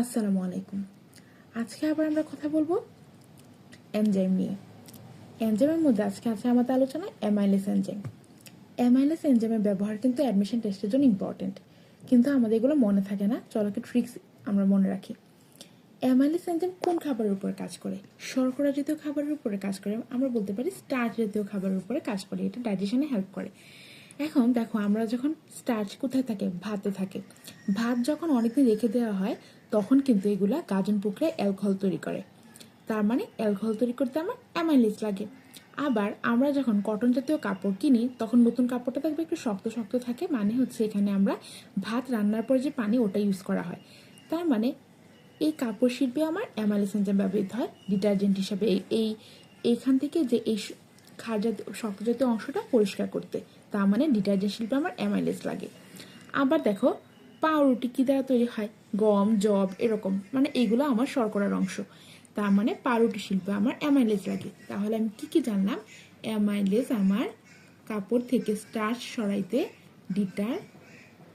আসসালামু আলাইকুম। আজকে আবার আমরা কথা বলব এনজাইম নিয়ে। এনজাইমের মধ্যে আজকে আছে আমাদের আলোচনা অ্যামাইলেস এনজাইম। অ্যামাইলেস এনজাইমের ব্যবহার কিন্তু অ্যাডমিশন টেস্টের জন্য ইম্পর্টেন্ট কিন্তু আমাদের এগুলো মনে থাকে না চলো কি ট্রিক্স আমরা মনে রাখি। অ্যামাইলেস এনজাইম কোন খাবারের উপরে কাজ করে? শর্করা জাতীয় খাবারের উপরে কাজ করে, আমরা বলতে পারি স্টার্চ জাতীয় খাবারের উপরে কাজ করে, এটা ডাইজেশনে হেল্প করে। এখন দেখো, আমরা যখন স্টার্চ কোথায় থাকে? ভাতে থাকে। ভাত যখন অনেকদিন রেখে দেওয়া হয় তখন কিন্তু এগুলা গাজন প্রক্রিয়ায় অ্যালকোহল তৈরি করে। তার মানে অ্যালকোহল তৈরি করতে আমার অ্যামাইলেজ লাগে। আবার আমরা যখন কটন জাতীয় কাপড় কিনি, তখন নতুন কাপড়টা দেখবে একটু শক্ত শক্ত থাকে মানে হচ্ছে এখানে আমরা ভাত রান্নার পর যে পানি ওটা ইউজ করা হয়। তার মানে এই কাপড় শিল্পে আমার অ্যামাইলেস এনজাইম ব্যবহৃত হয় ডিটারজেন্ট হিসাবে। এই এই এইখান থেকে যে এই ক্ষার জাতীয় শক্ত জাতীয় অংশটা পরিষ্কার করতে। তার মানে ডিটারজেন্ট শিল্পে আমার অ্যামাইলেস লাগে। আবার দেখো, পাউরুটি কী দ্বারা তৈরি হয়? গম জব এরকম। মানে এইগুলো আমার শর্করার অংশ। তার মানে পাউরুটি শিল্পে, আমার অ্যামাইলেজ লাগে। তাহলে আমি কি কি জানলাম? অ্যামাইলেজ আমার কাপড় থেকে স্টার্চ সরাইতে ডিটার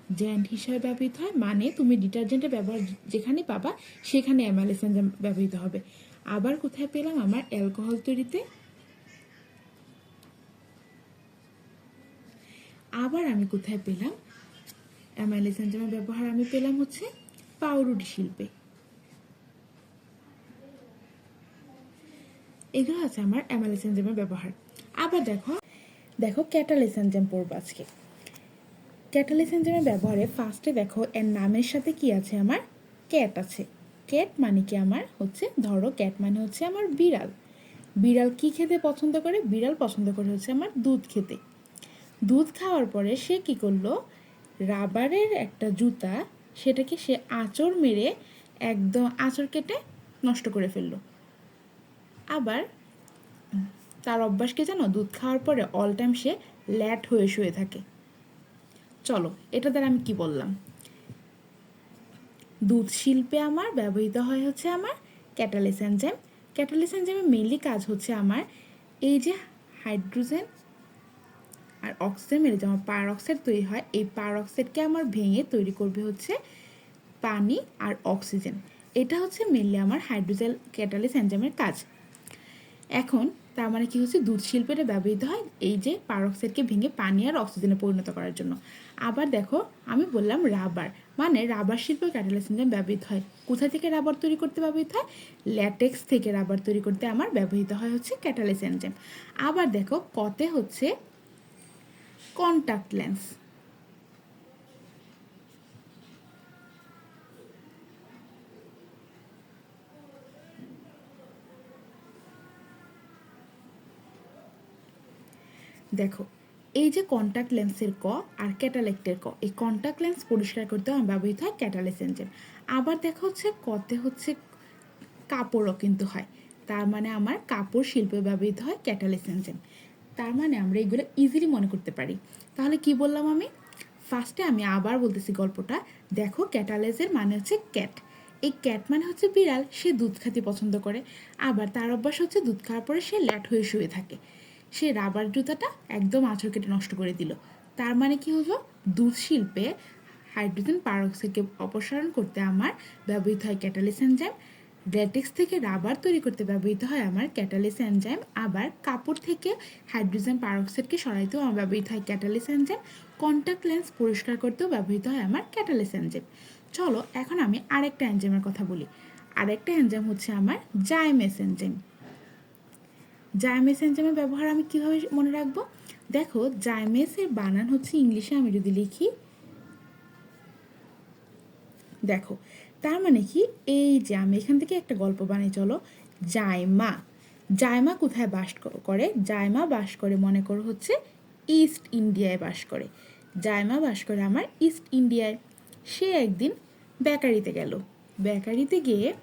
ডিটারজেন্ট হিসাবে ব্যবহৃত হয়। মানে তুমি ডিটারজেন্টের ব্যবহার যেখানে পাবা, সেখানে অ্যামাইলেজ ব্যবহৃত হবে। আবার কোথায় পেলাম? আমার অ্যালকোহল তৈরিতে। আবার আমি কোথায় পেলাম? অ্যামাইলেজ ব্যবহার আমি পেলাম হচ্ছে পাউরুটি শিল্পে। এগুলো আছে আমার অ্যামাইলেজ এনজাইমের ব্যবহার। আবার দেখো দেখো ক্যাটালিস এনজাইম পড়ব আজকে। ক্যাটালিস এনজাইমের ব্যবহারে ফার্স্টে দেখো, এর নামের সাথে কি আছে আমার? ক্যাট আছে। ক্যাট মানে কি আমার? হচ্ছে, ধরো ক্যাট মানে হচ্ছে আমার বিড়াল। বিড়াল কি খেতে পছন্দ করে? বিড়াল পছন্দ করে হচ্ছে আমার দুধ খেতে। দুধ খাওয়ার পরে সে কি করল? রাবারের একটা জুতা সেটাকে সে আঁচড় মেরে একদম আঁচড় কেটে নষ্ট করে ফেলল। আবার তার অভ্যাস কি জানো, দুধ খাওয়ার পরে অল টাইম সে ল্যাট হয়ে শুয়ে থাকে। চলো, এটা দ্বারা আমি কি বললাম? দুধ শিল্পে আমার ব্যবহৃত হয় হচ্ছে আমার ক্যাটালিস এনজাইম ক্যাটালিস এনজাইমের মেইনলি কাজ হচ্ছে আমার এই যে হাইড্রোজেন আর অক্সিজেন মেরে যেমন পার অক্সাইড তৈরি হয়, এই পার অক্সাইডকে আমার ভেঙে তৈরি করবে হচ্ছে পানি আর অক্সিজেন এটা হচ্ছে মেনলি আমার হাইড্রোজেন ক্যাটালিস এনজাইমের কাজ। এখন তার মানে কি হচ্ছে? দুধ শিল্পে এটা ব্যবহৃত হয় এই যে পারক্সাইডকে ভেঙে পানি আর অক্সিজেনে পরিণত করার জন্য। আবার দেখো, আমি বললাম রাবার মানে রাবার শিল্পে ক্যাটালাইস এনজাইম ব্যবহৃত হয়। কোথা থেকে রাবার তৈরি করতে ব্যবহৃত হয়? ল্যাটেক্স থেকে রাবার তৈরি করতে আমার ব্যবহৃত হয় হচ্ছে ক্যাটালাইস এনজাইম আবার দেখো, কতে হচ্ছে কন্টাক্ট লেন্স দেখো, এই যে কন্টাক্ট লেন্সের ক আর ক্যাটালেক্টের ক, এই কন্টাক্ট লেন্স পরিষ্কার করতে ব্যবহৃত হয় ক্যাটালেস এনজাইম আবার দেখা হচ্ছে কতে হচ্ছে কাপড়ও কিন্তু হয়। তার মানে আমার কাপড় শিল্পে ব্যবহৃত হয় ক্যাটালেস এনজাইম তার মানে আমরা এগুলো ইজিলি মনে করতে পারি। তাহলে কি বললাম আমি? ফার্স্টে আমি আবার বলতেছি গল্পটা। দেখো ক্যাটালেসের মানে হচ্ছে ক্যাট এই ক্যাট মানে হচ্ছে বিড়াল, সে দুধ খেতে পছন্দ করে। আবার তার অভ্যাস হচ্ছে দুধ খাওয়ার পরে সে ল্যাট হয়ে শুয়ে থাকে। সে রাবার জুতাটা একদম আঁচড় কেটে নষ্ট করে দিল। তার মানে কি হলো? দুধ শিল্পে হাইড্রোজেন পারক্সাইডকে অপসারণ করতে আমার ব্যবহৃত হয় ক্যাটালিস এনজাইম ল্যাটেক্স থেকে রাবার তৈরি করতে ব্যবহৃত হয় আমার ক্যাটালিস এনজাইম আবার কাপড় থেকে হাইড্রোজেন পারক্সাইডকে সরাইতেও আমার ব্যবহৃত হয় ক্যাটালিস এনজাইম কন্ট্যাক্ট লেন্স পরিষ্কার করতেও ব্যবহৃত হয় আমার ক্যাটালিস এনজাইম চলো, এখন আমি আরেকটা এনজাইমের কথা বলি। আরেকটা এনজাইম হচ্ছে আমার জাইমেস এনজাইম জাইমেস এনজাইমের ব্যবহার আমি কীভাবে মনে রাখব? দেখো জাইমেসের বানান হচ্ছে ইংলিশে আমি যদি লিখি, দেখো তার মানে কি? এই যে আমি এখান থেকে একটা গল্প বানিয়ে চলো। জাইমা। জাইমা কোথায় বাস করে? জাইমা বাস করে মনে করো হচ্ছে ইস্ট ইন্ডিয়ায় বাস করে। জাইমা বাস করে আমার ইস্ট ইন্ডিয়ায়। সে একদিন বেকারিতে গেল। বেকারিতে গিয়ে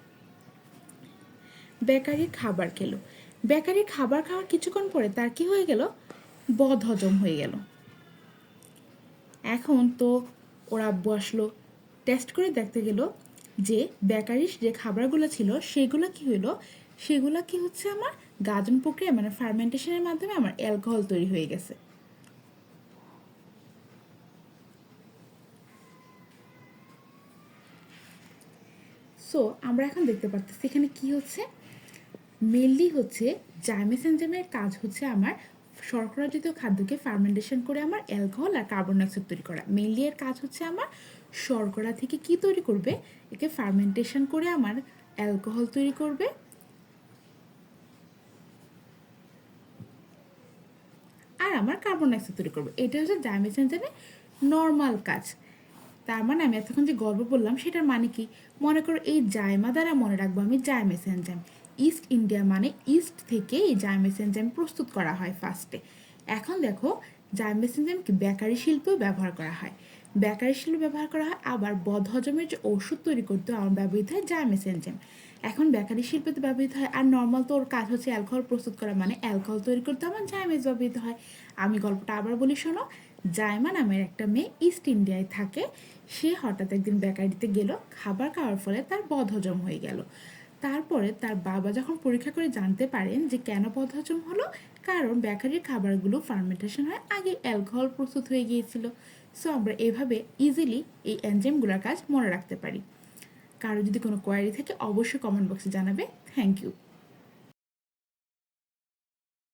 বেকারির খাবার খেলো। বেকারির খাবার খাওয়ার কিছুক্ষণ পরে তার কি হয়ে গেল? বদ হজম হয়ে গেল। এখন তো ওর আব্বু আসলো। টেস্ট করে দেখতে গেল যে বেকারির যে খাবারগুলো ছিল, সেগুলো কি হলো সেগুলো কি হচ্ছে আমার গাজন প্রক্রিয়া মানে ফার্মেন্টেশনের মাধ্যমে আমার অ্যালকোহল তৈরি হয়ে গেছে। সো আমরা এখন দেখতে পাচ্ছি এখানে কি হচ্ছে? মেনলি হচ্ছে জাইমেস কাজ হচ্ছে আমার শর্করা জাতীয় খাদ্যকে ফার্মেন্টেশন করে আমার অ্যালকোহল আর কার্বন ডাইঅক্সাইড তৈরি করা। মেনলি এর কাজ হচ্ছে আমার শর্করা থেকে কি তৈরি করবে? একে ফার্মেন্টেশন করে আমার অ্যালকোহল তৈরি করবে। আর আমার কার্বন ডাইঅক্সাইড তৈরি করবে। এটা হচ্ছে এনজাইমের নর্মাল কাজ। তার মানে আমি এতক্ষণ যে গল্প বললাম, সেটার মানে কি? মনে করো এই জাইমা দ্বারা মনে রাখব আমি জাইমেস এনজাইম ইস্ট ইন্ডিয়া মানে ইস্ট থেকে এই জাইমেস এনজাইম প্রস্তুত করা হয় ফার্স্টে এখন দেখো জাইমেস এনজাইমকে বেকারি শিল্পেও ব্যবহার করা হয়। বেকারি শিল্পে ব্যবহার করা হয়, আবার বদহজমের যে ওষুধ তৈরি করতে আমার ব্যবহৃত হয় জাইমেস এনজাইম এখন বেকারি শিল্পে তো ব্যবহৃত হয়, আর নর্মাল তো ওর কাজ হচ্ছে অ্যালকোহল প্রস্তুত করা মানে অ্যালকোহল তৈরি করতে আমার জাইমেস ব্যবহৃত হয়। আমি গল্পটা আবার বলি, শোনো। জাইমা নামের একটা মেয়ে ইস্ট ইন্ডিয়ায় থাকে, সে হঠাৎ একদিন বেকারিতে গেল, খাবার খাওয়ার ফলে তার বদহজম হয়ে গেল। তারপরে তার বাবা যখন পরীক্ষা করে জানতে পারেন যে কেন বদহজম হলো, কারণ বেকারির খাবারগুলো ফার্মেন্টেশন হয় আগে অ্যালকোহল প্রস্তুত হয়ে গিয়েছিল। সো আমরা এভাবে ইজিলি এই এনজাইমগুলোর কাজ মনে রাখতে পারি। কারও যদি কোনো কোয়ারি থাকে, অবশ্যই কমেন্ট বক্সে জানাবে। Thank you